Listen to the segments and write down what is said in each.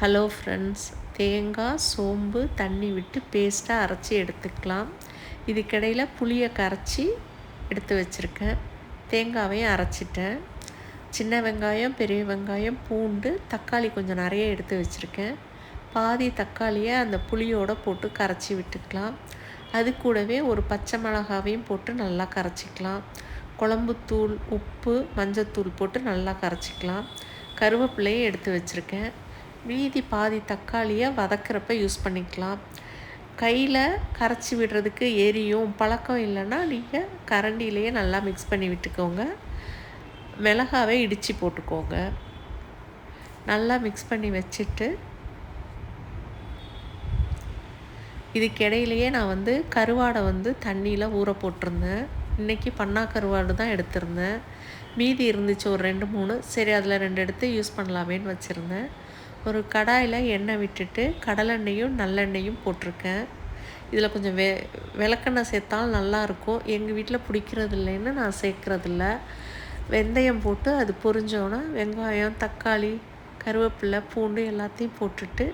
Hello friends தேங்காய் சோம்பு தண்ணி விட்டு பேஸ்ட்டாக அரைச்சி எடுத்துக்கலாம். இதுக்கிடையில் புளியை கரைச்சி எடுத்து வச்சுருக்கேன். தேங்காவையும் அரைச்சிட்டேன். சின்ன வெங்காயம் பெரிய வெங்காயம் பூண்டு தக்காளி கொஞ்சம் நிறைய எடுத்து வச்சுருக்கேன். பாதி தக்காளியை அந்த புளியோடு போட்டு கரைச்சி விட்டுக்கலாம். அது கூடவே ஒரு பச்சை மிளகாவையும் போட்டு நல்லா கரைச்சிக்கலாம். குழம்புத்தூள் உப்பு மஞ்சத்தூள் போட்டு நல்லா கரைச்சிக்கலாம். கருவேப்பிலையும் எடுத்து வச்சுருக்கேன். மீதி பாதி தக்காளியை வதக்கிறப்ப யூஸ் பண்ணிக்கலாம். கையில் கரைச்சி விடுறதுக்கு எரியும் பழக்கம் இல்லைன்னா நீங்கள் கரண்டிலேயே நல்லா மிக்ஸ் பண்ணி விட்டுக்கோங்க. மிளகாவே இடித்து போட்டுக்கோங்க. நல்லா மிக்ஸ் பண்ணி வச்சுட்டு இதுக்கிடையிலையே நான் வந்து கருவாடை வந்து தண்ணியில் ஊற போட்டிருந்தேன். இன்றைக்கி பண்ணா கருவாடு தான் எடுத்திருந்தேன். மீதி இருந்துச்சு ஒரு ரெண்டு மூணு. சரி அதில் ரெண்டு எடுத்து யூஸ் பண்ணலாமேன்னு வச்சுருந்தேன். ஒரு கடாயில் எண்ணெய் விட்டுட்டு கடலெண்ணெயும் நல்லெண்ணெயும் போட்டிருக்கேன். இதில் கொஞ்சம் வெ விளக்கெண்ணெய் சேர்த்தாலும் நல்லாயிருக்கும். எங்கள் வீட்டில் பிடிக்கிறது இல்லைன்னு நான் சேர்க்குறதில்ல. வெந்தயம் போட்டு அது பொரிஞ்சோன்னே வெங்காயம் தக்காளி கருவேப்பிலை பூண்டு எல்லாத்தையும் போட்டுட்டு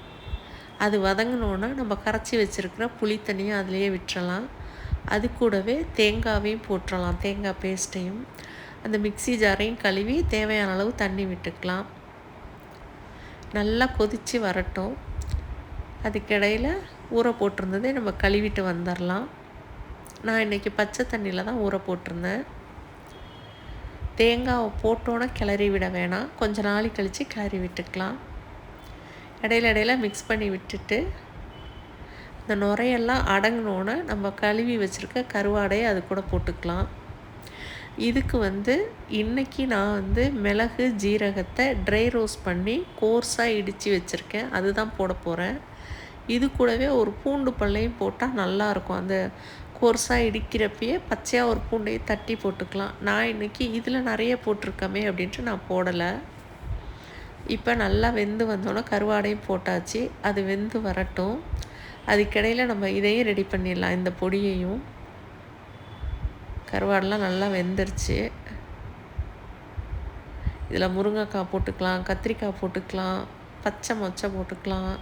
அது வதங்கினோன்னா நம்ம கரைச்சி வச்சுருக்கிற புளி தண்ணியும் அதிலையே விட்டுறலாம். அது கூடவே தேங்காவையும் போட்டுடலாம் தேங்காய் பேஸ்ட்டையும் அந்த மிக்சி ஜாரையும் கழுவி தேவையான அளவு தண்ணி விட்டுக்கலாம். நல்லா கொதித்து வரட்டும். அதுக்கிடையில் ஊற போட்டிருந்ததே நம்ம கழுவிட்டு வந்துடலாம் நான் இன்றைக்கி பச்சை தண்ணியில் தான் ஊற போட்டிருந்தேன். தேங்காவை போட்டோன்னே கிளறி விட வேணாம். கொஞ்ச நாளை கழித்து கிளறி விட்டுக்கலாம். இடையில இடையில மிக்ஸ் பண்ணி விட்டுட்டு இந்த நுரையெல்லாம் அடங்கினோன்னே நம்ம கழுவி வச்சுருக்க கருவாடையை அது கூட போட்டுக்கலாம். இதுக்கு வந்து இன்றைக்கி நான் வந்து மிளகு ஜீரகத்தை ட்ரை ரோஸ் பண்ணி கோர்ஸாக இடித்து வச்சுருக்கேன். அதுதான் போட போகிறேன் இது கூடவே ஒரு பூண்டு பல்லையும் போட்டால் நல்லாயிருக்கும் அந்த கோர்ஸாக இடிக்கிறப்பயே பச்சையாக ஒரு பூண்டையும் தட்டி போட்டுக்கலாம். நான் இன்றைக்கி இதில் நிறைய போட்டிருக்கமே அப்படின்ட்டு நான் போடலை. இப்போ நல்லா வெந்து வந்தோன்னே கருவாடையும் போட்டாச்சு. அது வெந்து வரட்டும். அதுக்கிடையில் நம்ம இதையும் ரெடி பண்ணிடலாம். இந்த பொடியையும். கருவாடெலாம் நல்லா வெந்துருச்சு. இதில் முருங்கைக்காய் போட்டுக்கலாம் கத்திரிக்காய் போட்டுக்கலாம் பச்சை மொச்சை போட்டுக்கலாம்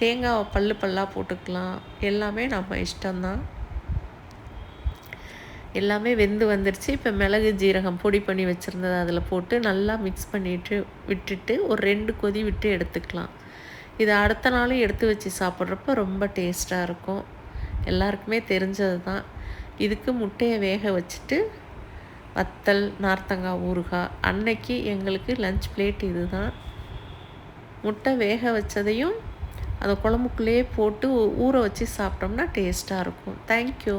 தேங்காவை பல்லு பல்லாக போட்டுக்கலாம். எல்லாமே நம்ம இஷ்டம்தான். எல்லாமே வெந்து வந்துருச்சு. இப்போ மிளகு ஜீரகம் பொடி பண்ணி வச்சுருந்ததை அதில் போட்டு நல்லா மிக்ஸ் பண்ணிவிட்டு விட்டுட்டு ஒரு ரெண்டு கொதி விட்டு எடுத்துக்கலாம். இதை அடுத்த நாளும் எடுத்து வச்சு சாப்பிட்றப்ப ரொம்ப டேஸ்ட்டாக இருக்கும். எல்லாருக்குமே தெரிஞ்சது தான் இதுக்கு முட்டையை வேக வச்சுட்டு வத்தல் நார்த்தங்காய் ஊறுகாய். அன்னைக்கு எங்களுக்கு லஞ்ச் பிளேட் இது தான் முட்டை வேக வச்சதையும் அந்த குழம்புக்குள்ளேயே போட்டு ஊற வச்சு சாப்பிட்டோம்னா டேஸ்ட்டாக இருக்கும். தேங்க்யூ